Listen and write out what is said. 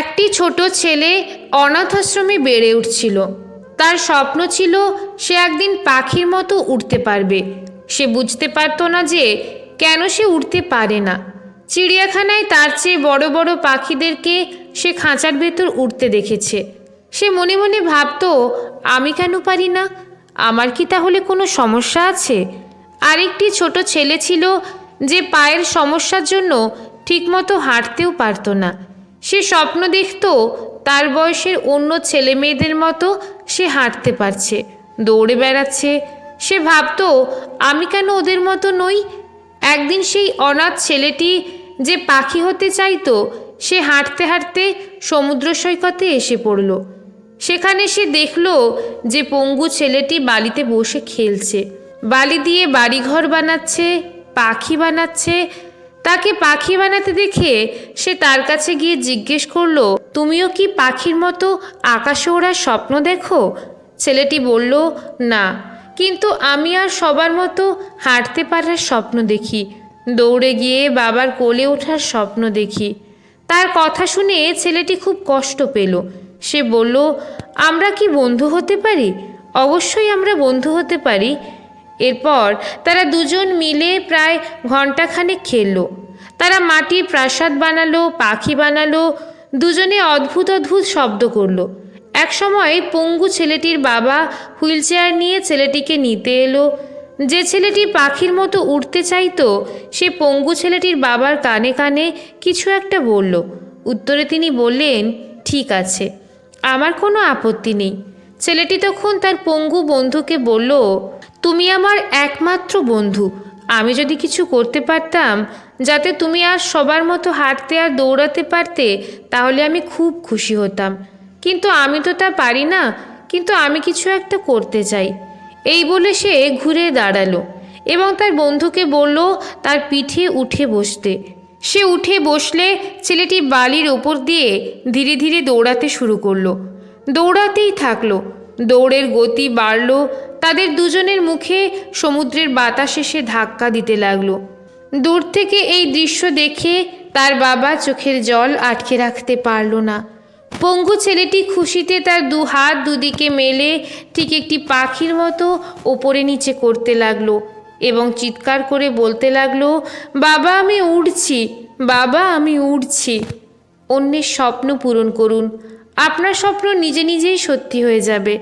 একটি ছোট ছেলে অনাথ আশ্রমে বেড়ে উঠছিল। তার স্বপ্ন ছিল সে একদিন পাখির মতো উঠতে পারবে। সে বুঝতে পারতো না যে কেন সে উঠতে পারে না। চিড়িয়াখানায় তার চেয়ে বড় বড় পাখিদেরকে সে খাঁচার ভেতর উঠতে দেখেছে। সে মনে মনে ভাবতো, আমি কেন পারি না? আমার কি তাহলে কোনো সমস্যা আছে? আরেকটি ছোট ছেলে ছিল যে পায়ের সমস্যার জন্য ঠিকমতো হাঁটতেও পারতো না। সে স্বপ্ন দেখত তার বয়সের অন্য ছেলে মেয়েদের মতো সে হাঁটতে পারছে, দৌড়ে বেড়াচ্ছে। সে ভাবতো, আমি কেন ওদের মতো নই? একদিন সেই অনাথ ছেলেটি যে পাখি হতে চাইতো, সে হাঁটতে হাঁটতে সমুদ্র সৈকতে এসে পড়ল। সেখানে সে দেখল যে পঙ্গু ছেলেটি বালিতে বসে খেলছে। বালি দিয়ে বাড়িঘর বানাচ্ছে, পাখি বানাচ্ছে তাকে পাখি বানাতে দেখে সে তার কাছে গিয়ে জিজ্ঞেস করল, তুমিও কি পাখির মতো আকাশে ওড়ার স্বপ্ন দেখো? ছেলেটি বলল, না, কিন্তু আমি আর সবার মতো হাঁটতে পারার স্বপ্ন দেখি, দৌড়ে গিয়ে বাবার কোলে ওঠার স্বপ্ন দেখি। তার কথা শুনে ছেলেটি খুব কষ্ট পেল। সে বলল, আমরা কি বন্ধু হতে পারি? অবশ্যই আমরা বন্ধু হতে পারি এরপর তারা দুজন মিলে প্রায় ঘণ্টাখানেক খেললো। তারা মাটির প্রাসাদ বানালো, পাখি বানালো, দুজনে অদ্ভুত অদ্ভুত শব্দ করল। একসময় পঙ্গু ছেলেটির বাবা হুইল চেয়ার নিয়ে ছেলেটিকে নিতে এলো। যে ছেলেটি পাখির মতো উঠতে চাইতো, সে পঙ্গু ছেলেটির বাবার কানে কানে কিছু একটা বলল। উত্তরে তিনি বললেন, ঠিক আছে, আমার কোনো আপত্তি নেই। ছেলেটি তখন তার পঙ্গু বন্ধুকে বলল তুমি আমার একমাত্র বন্ধু। আমি যদি কিছু করতে পারতাম, যাতে তুমি আর সবার মতো হাঁটতে আর দৌড়াতে পারতে, তাহলে আমি খুব খুশি হতাম। কিন্তু আমি তো তা পারি না, কিন্তু আমি কিছু একটা করতে চাই। এই বলে সে ঘুরে দাঁড়াল এবং তার বন্ধুকে বলল, তার পিঠে উঠে বসতে। সে উঠে বসলে ছেলেটি বালির ওপর দিয়ে ধীরে ধীরে দৌড়াতে শুরু করল। দৌড়াতেই থাকল। দৌড়ের গতি বাড়ল তাদের দুজনের মুখে সমুদ্রের বাতাস এসে ধাক্কা দিতে লাগল। দূর থেকে এই দৃশ্য দেখে তার বাবা চোখের জল আটকে রাখতে পারল না। পঙ্গু ছেলেটি খুশিতে তার দু হাত দুদিকে মেলে ঠিক একটি পাখির মতো ওপরে নিচে করতে লাগল এবং চিৎকার করে বলতে লাগল, বাবা, আমি উড়ছি, বাবা, আমি উড়ছি। অন্যের স্বপ্ন পূরণ করুন। আপনার স্বপ্ন নিজে নিজেই সত্যি হয়ে যাবে।